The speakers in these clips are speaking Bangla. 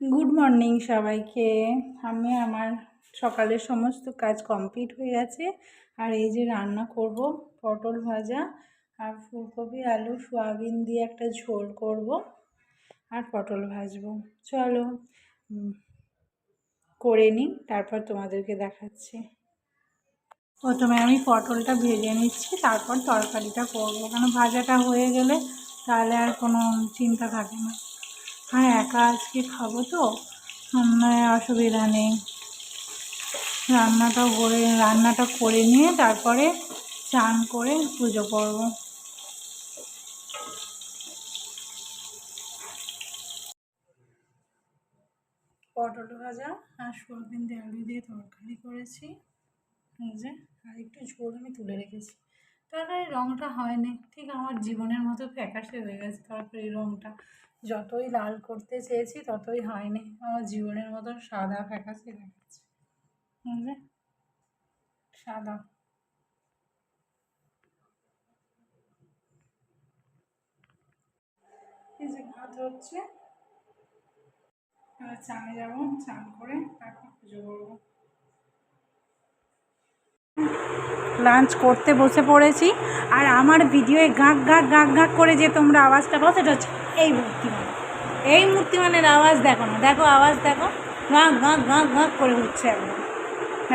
গুড মর্নিং সবাইকে। আমি আমার সকালের সমস্ত কাজ কমপ্লিট হয়ে গেছে। আর এই যে রান্না করব, পটল ভাজা আর ফুলকপি, আলু, সোয়াবিন দিয়ে একটা ঝোল করব আর পটল ভাজবো। চলো করে নিই, তারপর তোমাদেরকে দেখাচ্ছি। প্রথমে আমি পটলটা ভেজে নিচ্ছি, তারপর তরকারিটা করব। কারণ ভাজাটা হয়ে গেলে তাহলে আর কোনো চিন্তা থাকে না। আর একা আজকে খাব তো। মানে অসুবিধা নেই। রান্নাটা করে রান্নাটা করে নিয়ে তারপরে চান করে পুজো করব। পটল ভাজা আর সোয়াবিন দিয়ে আলু দিয়ে তরকারি করেছি। যে, আর একটু ঝোল আমি তুলে রেখেছি। তরকারির রঙটা হয়নি। ঠিক আমার জীবনের মতো ফ্যাকাশে হয়ে গেছে। তরকারির রঙটা যতই লাল করতে চেয়েছি, ততই হয়নি। আমার জীবনের মতো সাদা ফ্যাকাশে দেখাচ্ছে বুঝলে? সাদা। এই যে ভাত হচ্ছে। এবার চানে যাব চান করে তারপর পুজো করব। লাঞ্চ করতে বসে পড়েছি, আর আমার ভিডিওয়ে গাঁক গাঁক গাঁক গাঁক করে যে তোমরা আওয়াজটা পাও, সেটা হচ্ছে এই মূর্তিমান এই মূর্তিমানের আওয়াজ দেখো না, দেখো আওয়াজ দেখো, গাঁক গাঁক গাঁক গাঁক করে হচ্ছে একদম।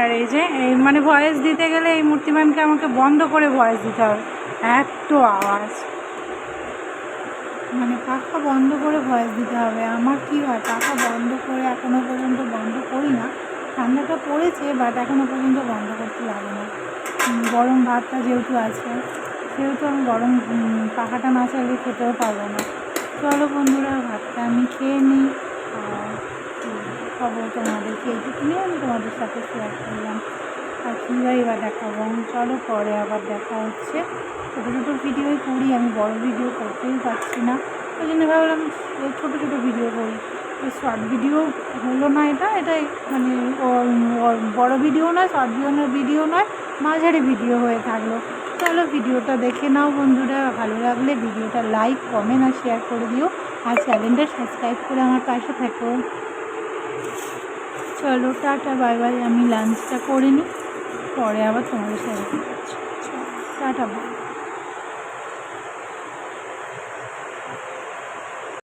আর এই যে, এই মানে ভয়েস দিতে গেলে এই মূর্তিমানকে আমাকে বন্ধ করে ভয়েস দিতে হবে, এত আওয়াজ। মানে পাখা বন্ধ করে ভয়েস দিতে হবে, আমার কি হয়, পাখা বন্ধ করে এখনও পর্যন্ত বন্ধ করি ঠান্ডাটা পড়েছে বাট এখনও পর্যন্ত বন্ধ করতে লাগে না। গরম ভাতটা যেহেতু আছে, সেহেতু আমি গরম পাখাটা না চাইলে খেতেও পারব না। চলো বন্ধুরা, ভাতটা আমি খেয়ে নিই খবর তোমাদেরকে এইটুকুনি আমি তোমাদের সাথে শেয়ার করলাম। আর কী ভাই এবার দেখাবো। চলো পরে আবার দেখা হচ্ছে। ছোটো ছোটো ভিডিওই করি, আমি বড় ভিডিও করতেই পারছি না। ওই জন্য ভাবলাম ছোটো ছোটো ভিডিও করি। শর্ট ভিডিও হলো না এটা, এটাই মানে বড় ভিডিও নয় শর্ট ভিডিও ভিডিও নয়, মাঝারি ভিডিও হয়ে থাকল। চলো ভিডিওটা দেখে নাও বন্ধুরা, ভালো লাগলে ভিডিওটা লাইক কমেন্ট আর শেয়ার করে দিও। আর চ্যানেলটা সাবস্ক্রাইব করে আমার পাশে থাকো। চলো টাটা বাই বাই আমি লাঞ্চটা করে নিই, পরে আবার তোমাদের সাথে টাটা বাই